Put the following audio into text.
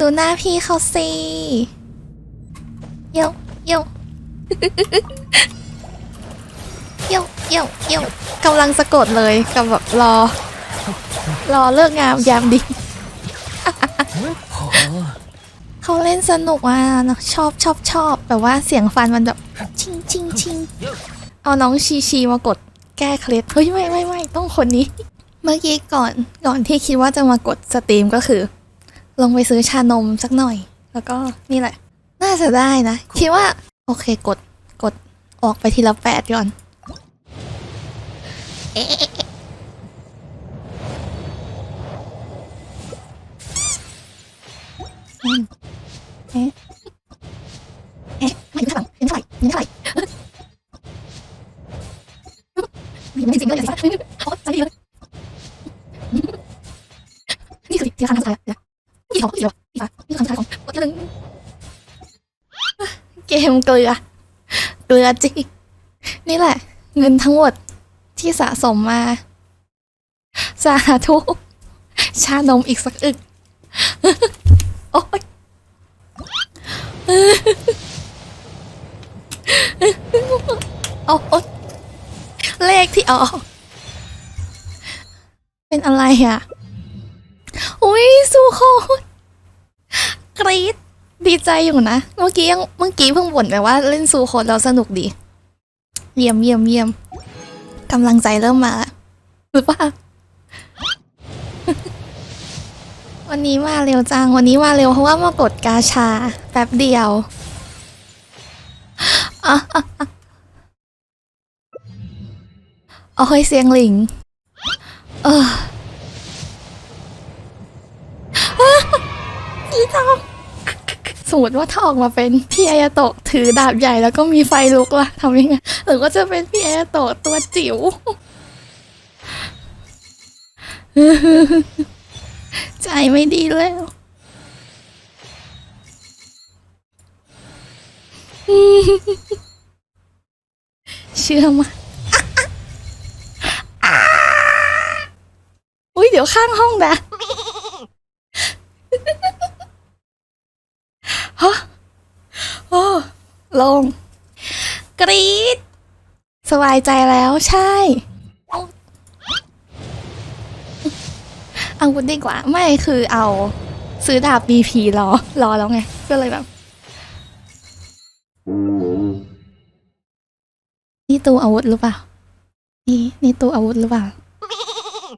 ดูหน้าพี่เขาสิโยโยโยโยโยกำลังสะกดเลยกับแบบรอ รอเลิกงามยามดีเขาเล่นสนุกอะชอบชอบชอบแบบว่าเสียงฟันมันแบบชิงชิงชิงเอาน้องชีชีมากดแก้เคล็ดเฮ้ยไม่ไม่ไม่ต้องคนนี้ เมื่อกี้ก่อนก่อนที่คิดว่าจะมากดสตรีมก็คือ ลงไปซื้อชานมสักหน่อย แล้วก็นี่แหละ น่าจะได้นะ คิดว่า โอเคกดกดออกไปทีละแปดก่อนเอ๊ะเอ๊ะเอ๊ะอืมเอ๊ะเอ๊ะไม่ถึงเท่าไหร่ถึงเท่าไหร่ถึงเท่าไหร่ไม่ไม่จริงเลยอย่าสิโอ๊ยใจดีเลยนี่คือทีละครั้งสุดท้ายแล้วกี่ ของกี่ดอกกี่ฟ้านี่คือครั้งสุดท้ายของกดที่หนึ่งเกมเกลือ เกลือจริงนี่แหละ เงินทั้งหมดที่สะสมมา สาธุ ชานมอีกสักอึก โอ๊ยโอ๊ยเลขที่ออกเป็นอะไรอะ อุ้ยสู้โคตร รี๊ดดีใจอยู่นะ เมื่อกี้ยังเมื่อกี้เพิ่งบ่นไปว่าเล่นซูโคดแล้วสนุกดี เยี่ยมเยี่ยมเยี่ยมกำลังใจเริ่มมาแล้วหรือเปล่าวันนี้มาเร็วจัง วันนี้มาเร็วเพราะว่ามากดกาชาแป๊บเดียวอะอะอะโอ้ยเสียงหลิง เอออีทอง มมติว่าถ้าออกมาเป็นพี่อายาโตะถือดาบใหญ่แล้วก็มีไฟลุกล่ะทำยังไงหรือว่าจะเป็นพี่อายาโตะตัวจิ๋วใจไม่ดีแล้วเชื่อมาอุ้ยเดี๋ยวข้างห้องนะ ฮะโอ้ ลง กรี๊ดสบายใจแล้วใช่ เอาวุธดีกว่า ไม่คือเอา ซื้อดาบ BP รอ รอแล้วไง ก็เลยแบบ นี่ตู้อาวุธหรือเปล่า นี่นี่ตู้อาวุธหรือเปล่า